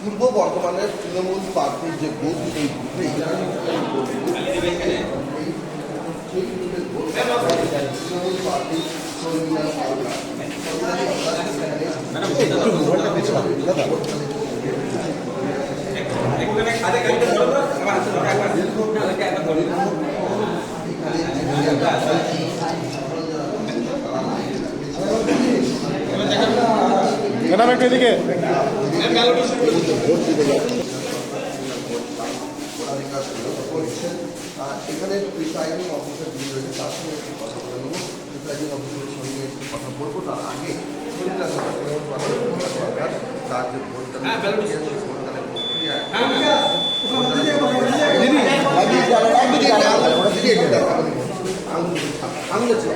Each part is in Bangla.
পূর্ব বর্ধমানের তৃণমূল প্রার্থীর যে প্রার্থী সৌমিনা হালদার। ম্যাডাম একটু এদিকে। এখানে প্রিসাইডিং অফিসার যিনি রয়েছে তার সঙ্গে একটু কথা বলে নেব প্রিসাইডিং অফিসারের সঙ্গে একটু কথা বলব তার আগে তার যে ভোটদানের প্রক্রিয়া আঙুলে ছিল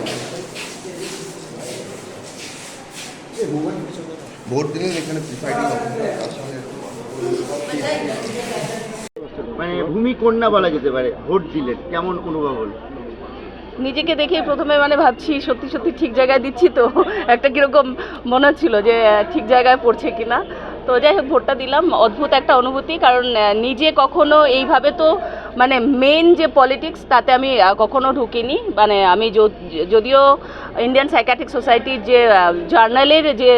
ভোট দিলেন এখানে প্রিসাইডিং। মানে ভূমিকন্যা বলা যেতে পারে ভোট দিলেন কেমন অনুভব হলো? নিজেকে দেখে প্রথমে মানে ভাবছি সত্যি সত্যি ঠিক জায়গায় দিচ্ছি তো। একটা কীরকম মনে হচ্ছিল যে ঠিক জায়গায় পড়ছে কিনা। তো যাই হোক ভোটটা দিলাম। অদ্ভুত একটা অনুভূতি কারণ নিজে কখনো এইভাবে তো মানে মেন যে পলিটিক্স তাতে আমি কখনো ঢুকিনি। মানে আমি যদিও ইন্ডিয়ান সাইকাটিক সোসাইটির যে জার্নালের যে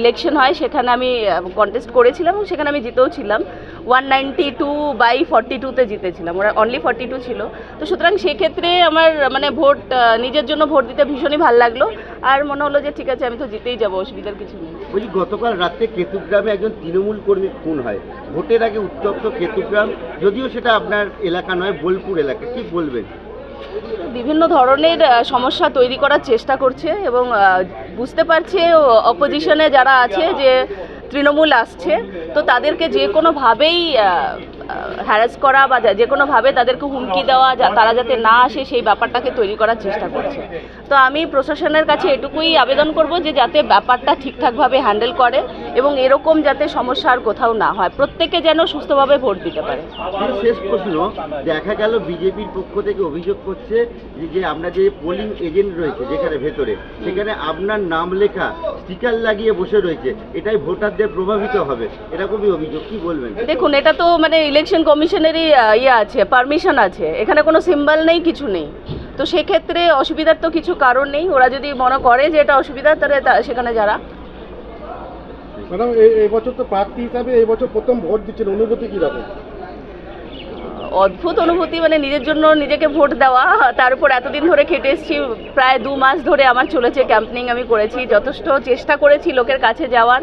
ইলেকশন হয়, সেখানে আমি কন্টেস্ট করেছিলাম এবং সেখানে আমি জিতেও ছিলাম। One ninety two by forty টুতে জিতেছিলাম। ওরা অনলি ফর্টি টু ছিল। তো সুতরাং সেক্ষেত্রে আমার মানে ভোট নিজের জন্য ভোট দিতে ভীষণই ভালো লাগল। আর মনে হলো যে ঠিক আছে আমি তো জিতেই যাব অসুবিধার কিছু নেই। বলছি গতকাল রাত্রে কেতুগ্রামে একজন তৃণমূল কর্মী খুন হয়। ভোটের আগে উত্তপ্ত কেতুগ্রাম যদিও সেটা আপনার এলাকা নয় বোলপুর এলাকা। কি বলবেন? বিভিন্ন ধরনের সমস্যা তৈরি করার চেষ্টা করছে এবং বুঝতে পারছে অপোজিশনে যারা আছে যে তৃণমূল আসছে, তো তাদেরকে যে কোনোভাবেই হ্যারাস করা বা যা- কোনোভাবে তাদেরকে হুমকি দেওয়া যা- তারা যাতে না আসে, সেই ব্যাপারটাকে তৈরি করার চেষ্টা করছে। তো আমি প্রশাসনের কাছে এটুকুই আবেদন করব যে যাতে ব্যাপারটা ঠিকঠাকভাবে হ্যান্ডেল করে। এবং এরকম যাতে সমস্যা আর কোথাও না হয় প্রত্যেকে যেন সুস্থভাবে ভোট দিতে পারে। শেষ প্রশ্ন দেখা গেল বিজেপির পক্ষ থেকে অভিযোগ করছে যে- যে আমরা যে পোলিং এজেন্ট রয়েছে যেখানে ভেতরে সেখানে আপনার নাম লেখা স্টিকার লাগিয়ে বসে রয়েছে এটাই ভোটারদের প্রভাবিত হবে এরকমই অভিযোগ কি বলবেন? দেখুন এটা তো মানে ইলেকশন কমিশনেরই ইয়ে আছে পারমিশন আছে এখানে কোনো সিম্বল নেই কিছু নেই। তো সেক্ষেত্রে অসুবিধার তো কিছু কারণ নেই ওরা যদি মনে করে যে এটা অসুবিধা তাহলে সেখানে যারা ম্যাডাম এই বছর তো প্রার্থী হিসাবে এই বছর প্রথম ভোট দিচ্ছেন, অনুভূতি কীরকম? অদ্ভুত অনুভূতি মানে নিজের জন্য নিজেকে ভোট দেওয়া, তার উপর এতদিন ধরে খেটে এসেছি, প্রায় দু মাস ধরে আমার চলেছে ক্যাম্পেনিং আমি করেছি, যথেষ্ট চেষ্টা করেছি লোকের কাছে যাওয়ার।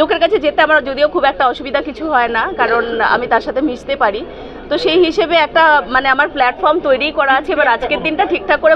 লোকের কাছে যেতে আমার যদিও খুব একটা অসুবিধা কিছু হয় না, কারণ আমি তার সাথে মিশতে পারি। তো সেই হিসেবে একটা মানে আমার প্ল্যাটফর্ম তৈরি করা আছে, এবার আজকের দিনটা ঠিকঠাক করে